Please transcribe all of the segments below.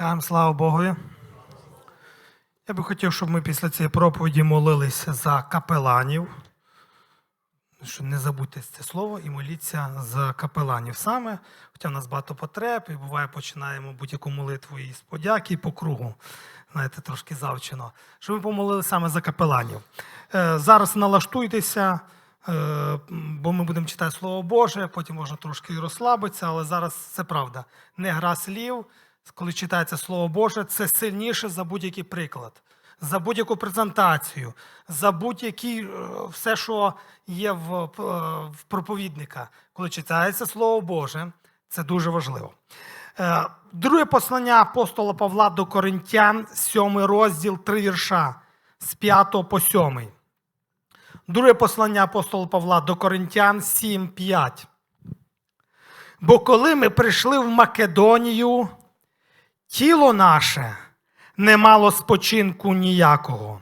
Скажемо слава Богові. Я би хотів, щоб ми після цієї проповіді молилися за капеланів. Що не забудьте це слово і моліться за капеланів саме. Хоча в нас багато потреб, і буває, починаємо будь-яку молитву із подяки і по кругу. Знаєте, трошки завчено. Щоб ми помолили саме за капеланів. Е, зараз налаштуйтеся, е, бо ми будемо читати Слово Боже, потім можна трошки і розслабитися, але зараз це правда. Не гра слів, коли читається Слово Боже, це сильніше за будь-який приклад, за будь-яку презентацію, за будь-який е, все, що є в, е, в проповідника. Коли читається Слово Боже, це дуже важливо. Е, Друге послання апостола Павла до Коринтян, 7 розділ, 3 вірша з 5 по 7. Друге послання апостола Павла до Коринтян 7, 5. Бо коли ми прийшли в Македонію, тіло наше не мало спочинку ніякого,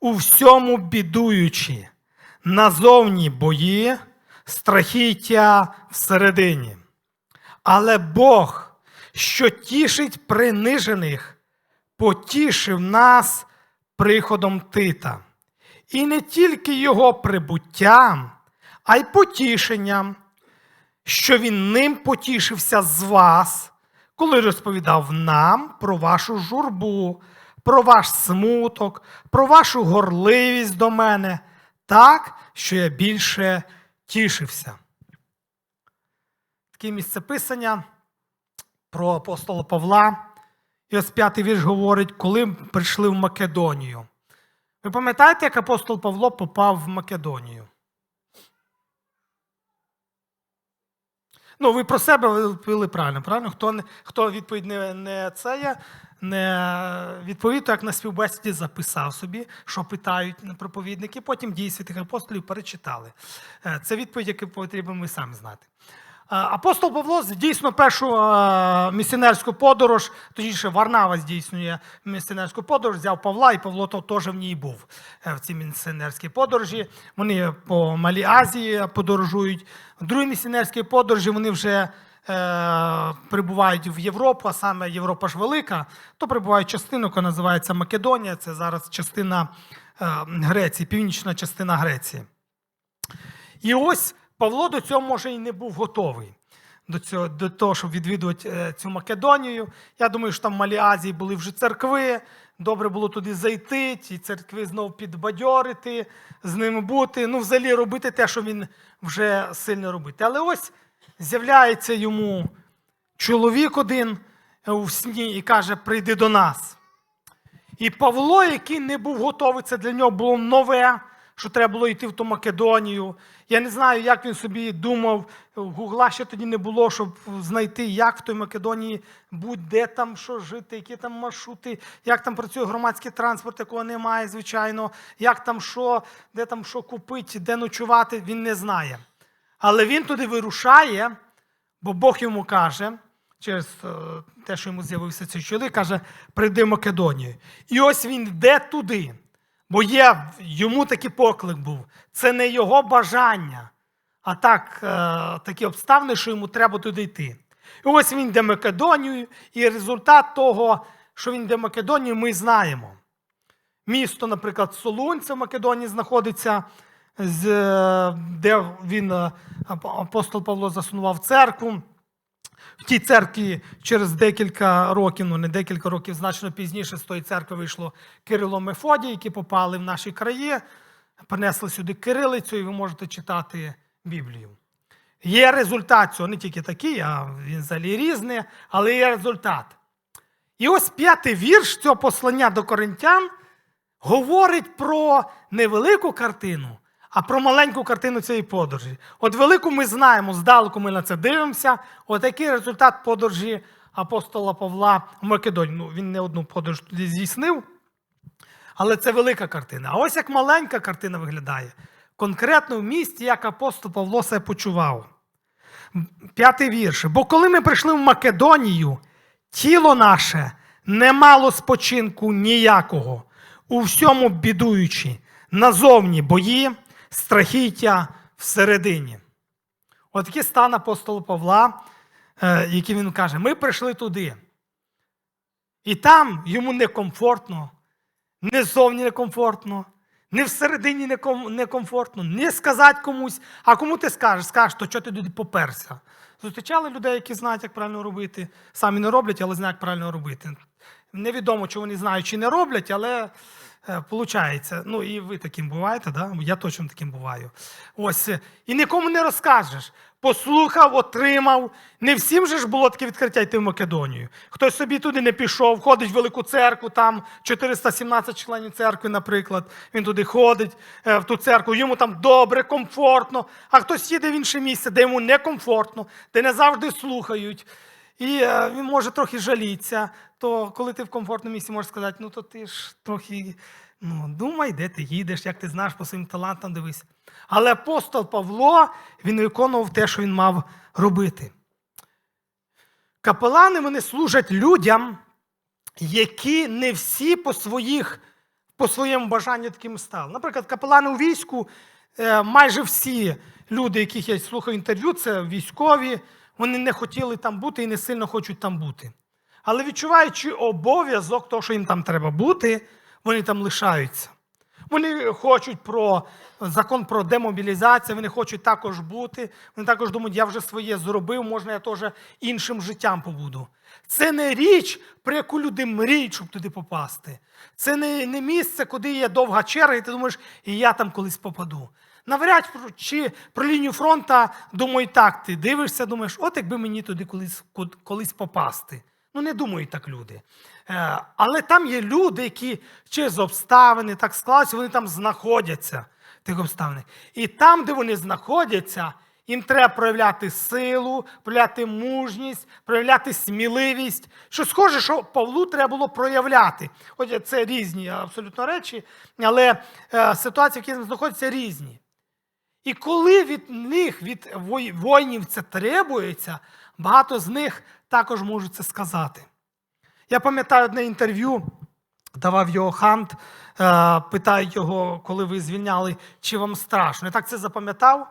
у всьому бідуючи, назовні бої, страхіття всередині. Але Бог, що тішить принижених, потішив нас приходом Тита. І не тільки його прибуттям, а й потішенням, що він ним потішився з вас, коли розповідав нам про вашу журбу, про ваш смуток, про вашу горливість до мене, так, що я більше тішився. Таке місце писання про апостола Павла. І ось п'ятий вірш говорить, коли прийшли в Македонію. Ви пам'ятаєте, як апостол Павло попав в Македонію? Ну, ви про себе відповіли правильно, правильно? Хто, хто відповідь не, не це я не відповів, то як на співбесіді записав собі, що питають проповідники, потім дії святих апостолів перечитали. Е, Це відповідь, яку потрібно ми самі знати. Е, Апостол Павло здійснює першу е, місіонерську подорож, точніше, Варнава здійснює місіонерську подорож, взяв Павла, і Павло то теж в ній був е, в цій місіонерській подорожі. Вони по Малій Азії подорожують. В другій місіонерській подорожі вони вже е, прибувають в Європу, а саме Європа ж велика, то прибувають частину, яка називається Македонія. Це зараз частина е, Греції, північна частина Греції. І ось Павло до цього може і не був готовий. До цього, до того, щоб відвідувати е, цю Македонію. Я думаю, що там в Малій Азії були вже церкви. Добре було туди зайти, ті церкви знову підбадьорити, з ними бути. Ну, взагалі робити те, що він вже сильно робить. Але ось з'являється йому чоловік один у сні і каже: прийди до нас. І Павло, який не був готовий, це для нього було нове, що треба було йти в ту Македонію. Я не знаю, як він собі думав. Гугла ще тоді не було, щоб знайти, як в той Македонії будь-де там що жити, які там маршрути, як там працює громадський транспорт, якого немає, звичайно, як там що, де там що купити, де ночувати, він не знає. Але він туди вирушає, бо Бог йому каже, через е, те, що йому з'явився цей чоловік, каже, прийди в Македонію. І ось він йде туди. Бо є, йому такий поклик був. Це не його бажання, а так, е, такі обставини, що йому треба туди йти. І ось він йде Македонію, і результат того, що він йде Македонію, ми знаємо. Місто, наприклад, Солунце в Македонії знаходиться, е, де він, е, апостол Павло заснував церкву. В тій церкві через декілька років, ну не декілька років, значно пізніше з тої церкви вийшло Кирило Мефодій, які попали в наші краї, принесли сюди кирилицю, і ви можете читати Біблію. Є результат цього, не тільки такий, а він взагалі різний, але є результат. І ось п'ятий вірш цього послання до коринтян говорить про невелику картину, а про маленьку картину цієї подорожі. От велику ми знаємо, здалеку ми на це дивимося. От який результат подорожі апостола Павла в Македонію. Ну, він не одну подорож туди здійснив, але це велика картина. А ось як маленька картина виглядає. Конкретно в місті, як апостол Павло себе почував. П'ятий вірш. Бо коли ми прийшли в Македонію, тіло наше не мало спочинку ніякого, у всьому бідуючи, назовні бої, страхіття всередині. От стан апостола Павла, е, який він каже: ми прийшли туди. І там йому некомфортно, не ззовні некомфортно, не всередині некомфортно, не сказати комусь. А кому ти скажеш? Скажеш, то чого ти туди поперся? Зустрічали людей, які знають, як правильно робити. Самі не роблять, але знають, як правильно робити. Невідомо, чи вони знають, чи не роблять, але виходить. Ну, і ви таким буваєте, да? я точно таким буваю. Ось. е, І нікому не розкажеш. Послухав, отримав. Не всім же ж було таке відкриття йти в Македонію. Хтось собі туди не пішов, ходить в велику церкву, там 417 членів церкви, наприклад. Він туди ходить е, в ту церкву, йому там добре, комфортно, а хтось їде в інше місце, де йому некомфортно, де не завжди слухають. І е, він може трохи жалітися, то коли ти в комфортному місці можеш сказати, ну то ти ж трохи ну, думай, де ти їдеш, як ти знаєш по своїм талантам дивись. Але апостол Павло він виконував те, що він мав робити. Капелани вони служать людям, які не всі по, своїх, по своєму бажанню такими стали. Наприклад, капелани у війську, е, майже всі люди, яких я слухаю інтерв'ю, це військові, вони не хотіли там бути і не сильно хочуть там бути. Але відчуваючи обов'язок, того, що їм там треба бути, вони там лишаються. Вони хочуть про закон про демобілізацію, вони хочуть також бути. Вони також думають, я вже своє зробив, можна я теж іншим життям побуду. Це не річ, про яку люди мріють, щоб туди попасти. Це не, не місце, куди є довга черга, і ти думаєш, і я там колись попаду. Навряд чи про лінію фронта думаю, так, ти дивишся, думаєш, от якби мені туди колись, колись попасти. Ну, не думають так люди. Е, Але там є люди, які через обставини так склалися, вони там знаходяться тих обставинах. І там, де вони знаходяться, їм треба проявляти силу, проявляти мужність, проявляти сміливість. Що схоже, що Павлу треба було проявляти. Хоча це різні абсолютно речі, але е, ситуації, в яких він знаходиться, різні. І коли від них, від воїнів це требується, багато з них також можуть це сказати. Я пам'ятаю одне інтерв'ю, давав його Хант, е, питають його, коли ви звільняли, чи вам страшно. Я так це запам'ятав.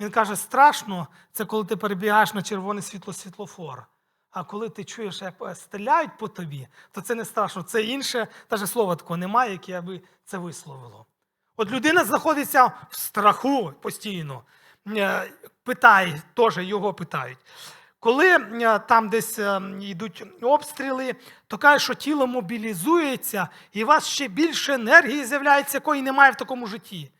Він каже: страшно це коли ти перебігаєш на червоне світло світлофор. А коли ти чуєш, як стріляють по тобі, то це не страшно. Це інше, навіть слова такого немає, яке би це висловило. От людина знаходиться в страху постійно. Е, Питає, теж його питають. Коли е, там десь е, йдуть обстріли, то каже, що тіло мобілізується, і у вас ще більше енергії з'являється, якої немає в такому житті.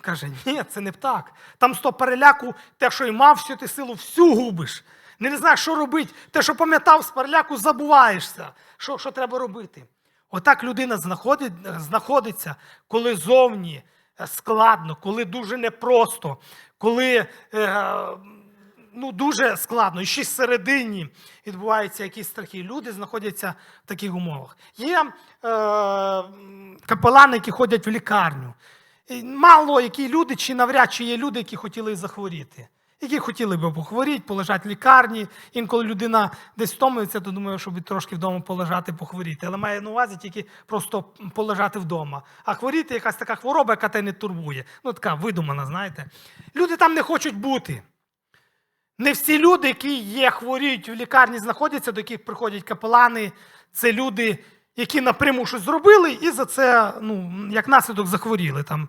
Каже, ні, це не так. Там з того переляку, те, що й мав, всю ти силу, всю губиш. Не, знаєш, що робити. Те, що пам'ятав з переляку, забуваєшся, що, що треба робити. Отак людина знаходить, знаходиться, коли зовні е, складно, коли дуже непросто, коли е, ну, дуже складно, і ще й всередині відбуваються якісь страхи. Люди знаходяться в таких умовах. Є е, капелани, які ходять в лікарню. І Мало які люди, чи навряд чи є люди, які хотіли захворіти. Які хотіли би похворіти, полежати в лікарні. Інколи людина десь втомується, то думає, щоб трошки вдома полежати, похворіти. Але має на увазі тільки просто полежати вдома. А хворіти якась така хвороба, яка тебе не турбує. Ну, така видумана, знаєте. Люди там не хочуть бути. Не всі люди, які є, хворіють в лікарні, знаходяться, до яких приходять капелани, це люди, які напряму щось зробили, і за це, ну, як наслідок, захворіли. Там,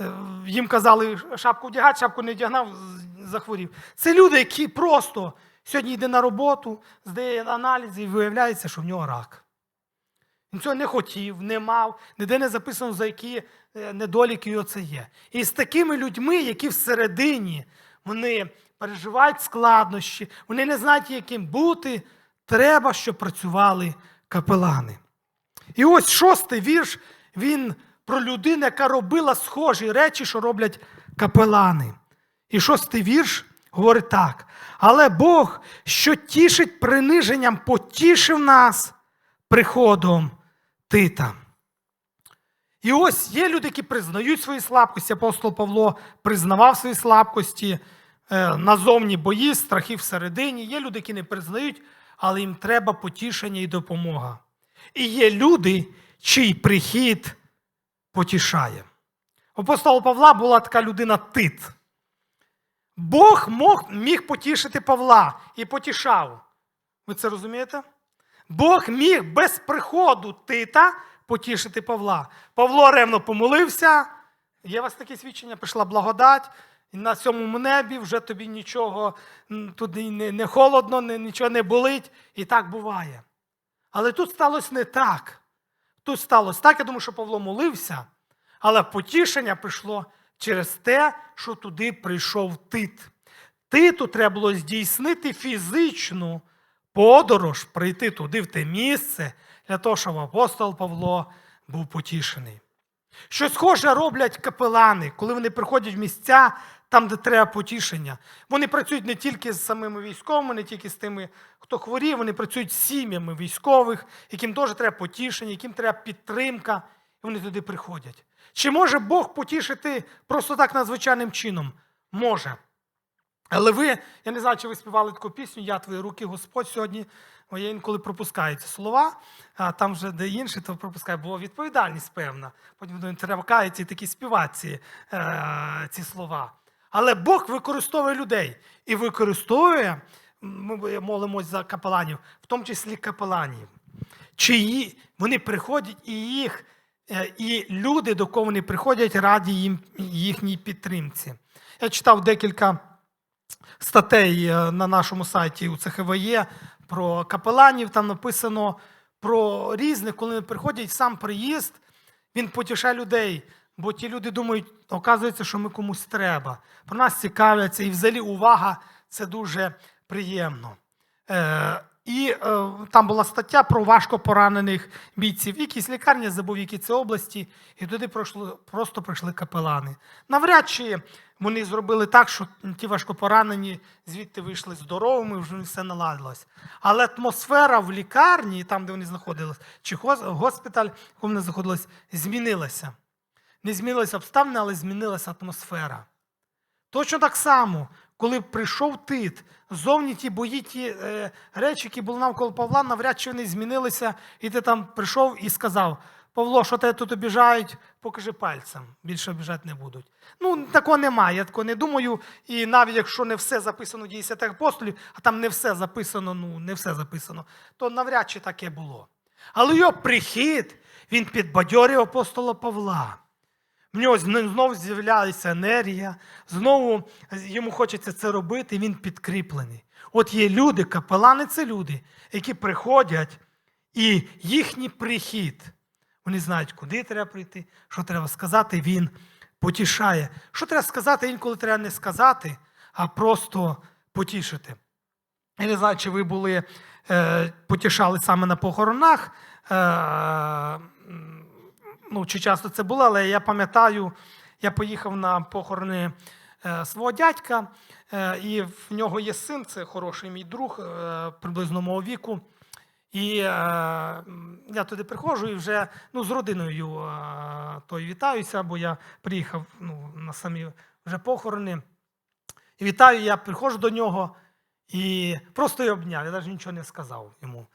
е, їм казали шапку вдягати, шапку не вдягнав, захворів. Це люди, які просто сьогодні йде на роботу, здає аналізи і виявляється, що в нього рак. Він цього не хотів, не мав, ніде не записано, за які е, недоліки його це є. І з такими людьми, які всередині вони переживають складнощі, вони не знають, яким бути, треба, щоб працювали капелани. І ось шостий вірш, він про людину, яка робила схожі речі, що роблять капелани. І шостий вірш говорить так: але Бог, що тішить приниженням, потішив нас приходом Тита. І ось є люди, які признають свої слабкості. Апостол Павло признавав свої слабкості назовні бої, страхи всередині. Є люди, які не признають, але їм треба потішення і допомога. І є люди, чий прихід потішає. У апостола Павла була така людина Тит. Бог міг потішити Павла і потішав. Ви це розумієте? Бог міг без приходу Тита потішити Павла. Павло ревно помолився. Є у вас таке свідчення, прийшла благодать, і на сьомому небі вже тобі нічого туди не, не холодно, не, нічого не болить. І так буває. Але тут сталося не так. Тут сталося так, я думаю, що Павло молився, але потішення прийшло через те, що туди прийшов Тит. Титу треба було здійснити фізичну подорож, прийти туди, в те місце, для того, щоб апостол Павло був потішений. Що схоже роблять капелани, коли вони приходять в місця, там, де треба потішення. Вони працюють не тільки з самими військовими, не тільки з тими, хто хворіє, вони працюють з сім'ями військових, яким теж треба потішення, яким треба підтримка, і вони туди приходять. Чи може Бог потішити просто так надзвичайним чином? Може. Але ви, я не знаю, чи ви співали таку пісню, я твої руки, Господь сьогодні. Бо інколи пропускаю ці слова, а там вже де інше, то пропускаю, бо відповідальність певна. Потім думаю, треба каяти і такі співати ці, е, ці слова. Але Бог використовує людей і використовує, ми молимось за капеланів, в тому числі капеланів. Чиї вони приходять і їх, е, і люди, до кого вони приходять, раді їм їхній підтримці. Я читав декілька статей е, на нашому сайті у ЦХВЄ про капеланів. Там написано про різних, коли вони приходять, сам приїзд, він потішає людей. Бо ті люди думають, оказується, що ми комусь треба. Про нас цікавляться, і взагалі увага це дуже приємно. Е, і е, там була стаття про важко поранених бійців. В якійсь лікарні, забув, які це області, і туди пройшли, просто прийшли капелани. Навряд чи вони зробили так, що ті важкопоранені звідти вийшли здоровими, вже все наладилось. Але атмосфера в лікарні, там, де вони знаходились, чи гос- госпіталь, в якому вони знаходились, змінилася. Не змінилися обставини, але змінилася атмосфера. Точно так само, коли прийшов Тит, зовні ті бої, ті е, речі, які були навколо Павла, навряд чи вони змінилися, і ти там прийшов і сказав: Павло, що тебе тут обіжають, покажи пальцем, більше обіжати не будуть. Ну, такого немає, я такого не думаю. І навіть якщо не все записано в дії апостолів, а там не все записано, ну не все записано, то навряд чи таке було. Але його прихід, він підбадьорює апостола Павла. В нього знову з'являється енергія, знову йому хочеться це робити, він підкріплений. От є люди, капелани це люди, які приходять, і їхній прихід, вони знають, куди треба прийти, що треба сказати, він потішає. Що треба сказати, інколи треба не сказати, а просто потішити. Я не знаю, чи ви були, е, потішали саме на похоронах. Е, ну, чи часто це було, але я пам'ятаю, я поїхав на похорони е, свого дядька, е, і в нього є син, це хороший мій друг, е, приблизно мого віку. І е, я туди приходжу і вже ну, з родиною е, той вітаюся, бо я приїхав ну, на самі вже похорони. І вітаю, я приходжу до нього і просто його обняв. Я навіть нічого не сказав йому.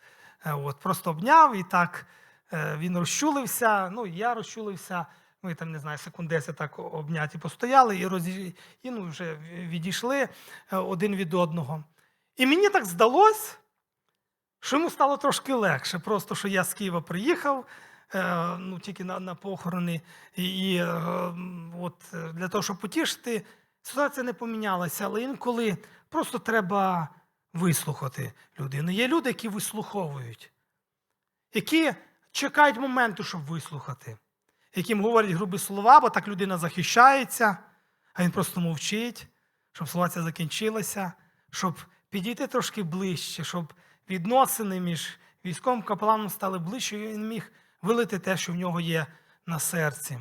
Е, От, просто обняв і так він розчулився. Ну, я розчулився. Ми там, не знаю, секунд 10 так обняті постояли і, розі... і ну, вже відійшли е, один від одного. І мені так здалось, що йому стало трошки легше. Просто що я з Києва приїхав, е, ну, тільки на, на похорони, і, і е, от, е, для того, щоб потішити, ситуація не помінялася, але інколи просто треба вислухати людину. Є люди, які вислуховують, які чекають моменту, щоб вислухати, яким говорять грубі слова, бо так людина захищається, а він просто мовчить, щоб ситуація закінчилася, щоб підійти трошки ближче, щоб відносини між військовим капеланом стали ближче, і він міг вилити те, що в нього є на серці.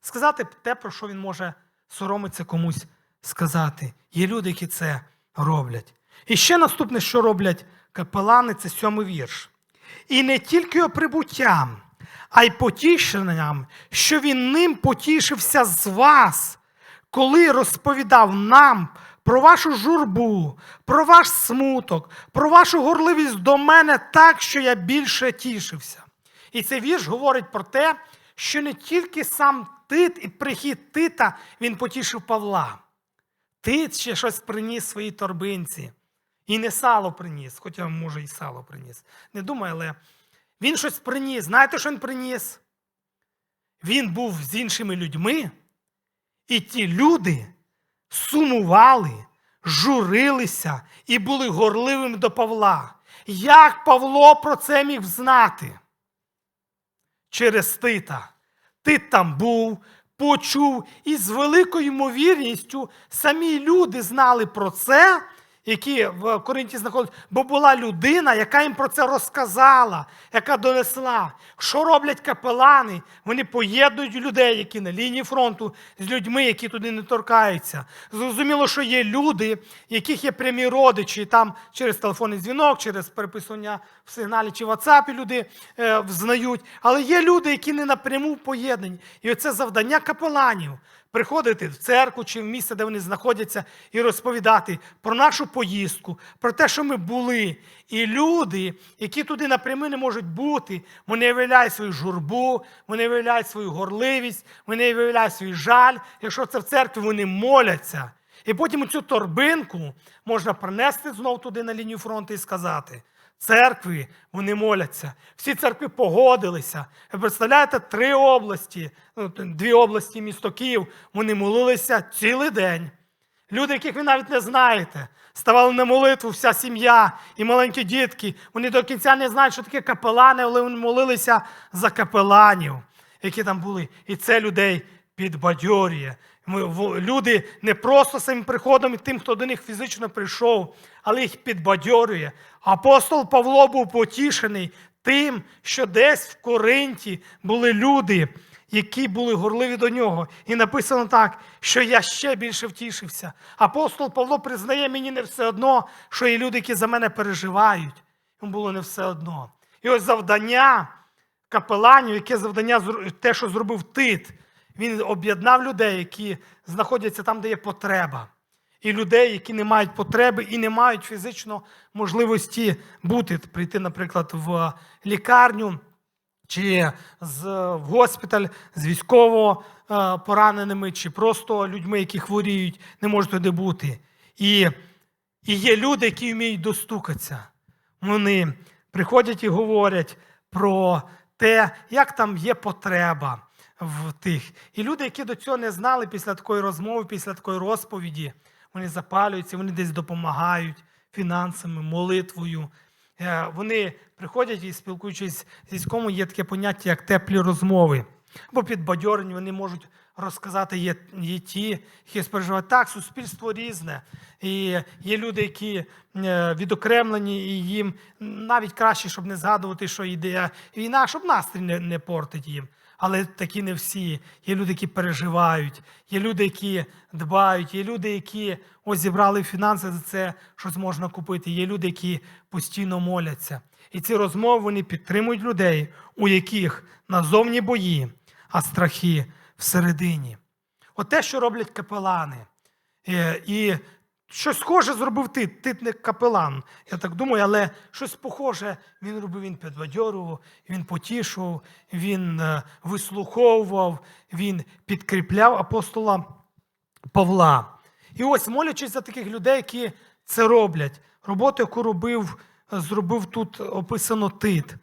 Сказати те, про що він може соромитися комусь сказати. Є люди, які це роблять. І ще наступне, що роблять капелани, це сьомий вірш. І не тільки прибуттям, а й потішенням, що він ним потішився з вас, коли розповідав нам про вашу журбу, про ваш смуток, про вашу горливість до мене так, що я більше тішився. І цей вірш говорить про те, що не тільки сам Тит і прихід Тита він потішив Павла. Тит ще щось приніс своїй торбинці. І не сало приніс, хоча, може, і сало приніс. Не думаю, але він щось приніс. Знаєте, що він приніс? Він був з іншими людьми, і ті люди сумували, журилися і були горливими до Павла. Як Павло про це міг знати? Через Тита. Тит там був, почув, і з великою ймовірністю самі люди знали про це, які в Коринті знаходяться, бо була людина, яка їм про це розказала, яка донесла, що роблять капелани. Вони поєднують людей, які на лінії фронту, з людьми, які туди не торкаються. Зрозуміло, що є люди, яких є прямі родичі, там через телефонний дзвінок, через переписування в сигналі чи в WhatsApp люди е, взнають. Але є люди, які не напряму поєднані. І оце завдання капеланів приходити в церкву чи в місце, де вони знаходяться, і розповідати про нашу поїздку, про те, що ми були. І люди, які туди напряму не можуть бути, вони виявляють свою журбу, вони виявляють свою горливість, вони виявляють свій жаль. Якщо це в церкві, вони моляться. І потім цю торбинку можна принести знову туди на лінію фронту і сказати. Церкві вони моляться. Всі церкви погодилися. Ви представляєте, три області, ну, дві області, місто Київ, вони молилися цілий день. Люди, яких ви навіть не знаєте, ставали на молитву, вся сім'я і маленькі дітки. Вони до кінця не знають, що таке капелани, але вони молилися за капеланів, які там були. І це людей підбадьорює. Ми- Люди не просто своїм приходом і тим, хто до них фізично прийшов, але їх підбадьорює. Апостол Павло був потішений тим, що десь в Коринті були люди, які були горливі до нього. І написано так, що я ще більше втішився. Апостол Павло признає мені не все одно, що є люди, які за мене переживають. Йому було не все одно. І ось завдання капеланів, яке завдання те, що зробив Тит. Він об'єднав людей, які знаходяться там, де є потреба. І людей, які не мають потреби і не мають фізично можливості бути, прийти, наприклад, в лікарню чи в госпіталь з військово е, пораненими, чи просто людьми, які хворіють, не можуть туди бути. І, і є люди, які вміють достукатися. Вони приходять і говорять про те, як там є потреба в тих. І люди, які до цього не знали після такої розмови, після такої розповіді, вони запалюються, вони десь допомагають фінансами, молитвою. Е, Вони приходять і спілкуючись з військовим, є таке поняття, як теплі розмови. Або підбадьорені, вони можуть розказати, є, є ті, які спереживають. Так, суспільство різне. І є люди, які е, відокремлені, і їм навіть краще, щоб не згадувати, що йде війна, щоб настрій не, не портить їм. Але такі не всі. Є люди, які переживають, є люди, які дбають, є люди, які ось зібрали фінанси за це, щось можна купити. Є люди, які постійно моляться. І ці розмови вони підтримують людей, у яких назовні бої, а страхи всередині. От те, що роблять капелани. Е, І щось схоже зробив ти, ти не капелан, я так думаю, але щось похоже він робив, він підбадьорував, він потішував, він е, вислуховував, він підкріпляв апостола Павла. І ось, молячись за таких людей, які це роблять, роботу, яку робив, зробив тут описано Тит,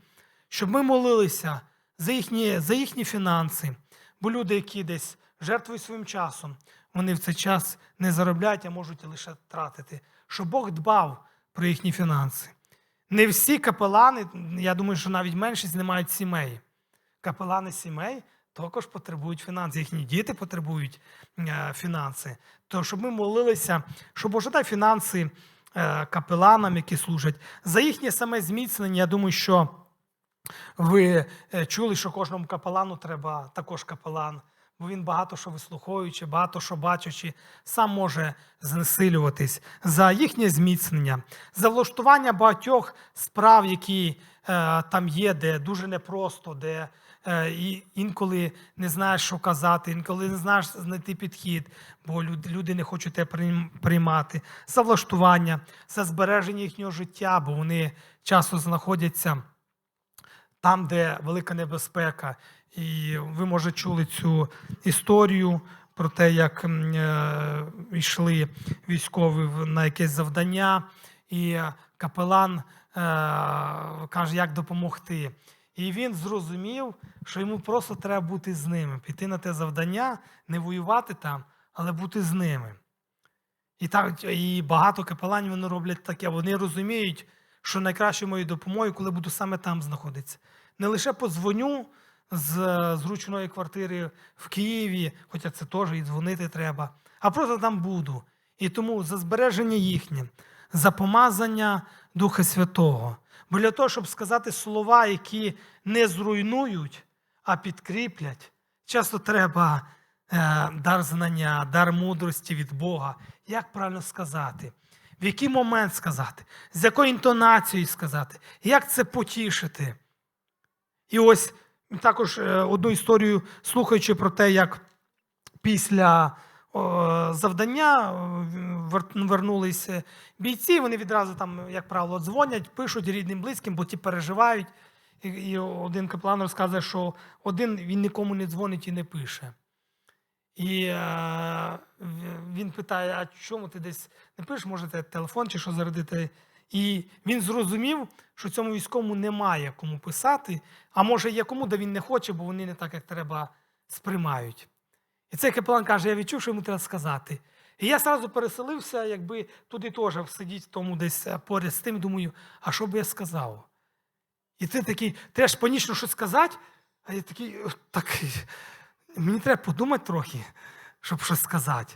щоб ми молилися за їхні, за їхні фінанси. Бо люди, які десь жертвують своїм часом, вони в цей час не заробляють, а можуть лише тратити. Щоб Бог дбав про їхні фінанси. Не всі капелани, я думаю, що навіть меншість не мають сімей. Капелани сімей також потребують фінанси. Їхні діти потребують е, фінанси. То щоб ми молилися, щоб Боже дай фінанси е, капеланам, які служать, за їхнє саме зміцнення, я думаю, що ви е, чули, що кожному капелану треба також капелан, бо він багато що вислуховуючи, багато що бачачи, сам може знесилюватись за їхнє зміцнення, за влаштування багатьох справ, які е, там є, де дуже непросто, де е, і інколи не знаєш, що казати, інколи не знаєш знайти підхід, бо люди, не хочуть тебе приймати, за влаштування, за збереження їхнього життя, бо вони часто знаходяться там, де велика небезпека. І ви, може, чули цю історію про те, як е, йшли військові на якесь завдання, і капелан е, каже, як допомогти. І він зрозумів, що йому просто треба бути з ними, піти на те завдання, не воювати там, але бути з ними. І так, і багато капеланів вони роблять таке. Вони розуміють, що найкращою моєю допомогою, коли буду саме там знаходитися. Не лише подзвоню з зручної квартири в Києві, хоча це теж і дзвонити треба, а просто там буду. І тому за збереження їхнє, за помазання Духа Святого. Бо для того, щоб сказати слова, які не зруйнують, а підкріплять, часто треба е, дар знання, дар мудрості від Бога. Як правильно сказати? В який момент сказати, з якою інтонацією сказати, як це потішити. І ось також е, одну історію, слухаючи про те, як після завдання вернулися бійці, вони відразу там, як правило, дзвонять, пишуть рідним близьким, бо ті переживають. І, один капелан розказує, що один він нікому не дзвонить і не пише. І е, він питає: а чому ти десь не пишеш, може, ти телефон чи що зарядити? І він зрозумів, що цьому військовому немає кому писати, а може є кому, де він не хоче, бо вони не так, як треба, сприймають. І цей капелан каже: я відчув, що йому треба сказати. І я одразу переселився, якби туди теж сидіть, тому десь е, поряд з тим, думаю, а що би я сказав? І ти такий, треба ж панічно щось сказати, а я такий, так, мені треба подумати трохи, щоб щось сказати.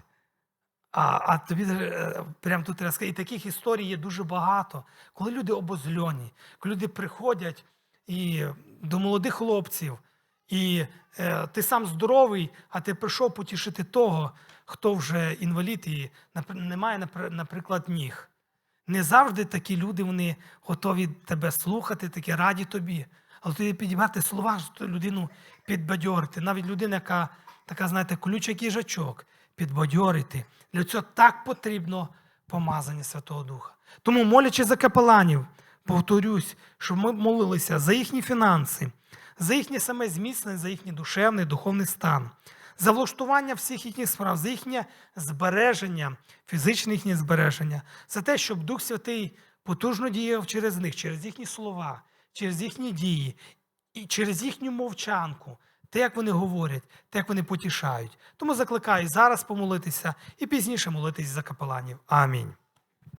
А, а тобі е, прямо тут треба сказати. І таких історій є дуже багато, коли люди обозльоні, коли люди приходять і до молодих хлопців, і е, ти сам здоровий, а ти прийшов потішити того, хто вже інвалід і не має, наприклад, ніг. Не завжди такі люди вони готові тебе слухати, такі раді тобі. Але тобі підібрати слова, ту людину підбадьорити. Навіть людина, яка така, знаєте, колючий їжачок, підбадьорити. Для цього так потрібно помазання Святого Духа. Тому, молячи за капеланів, повторюсь, щоб ми молилися за їхні фінанси, за їхнє саме зміцнення, за їхній душевний, духовний стан, за влаштування всіх їхніх справ, за їхнє збереження, фізичне їхнє збереження, за те, щоб Дух Святий потужно діяв через них, через їхні слова, через їхні дії і через їхню мовчанку, те, як вони говорять, те, як вони потішають. Тому закликаю зараз помолитися і пізніше молитись за капеланів. Амінь.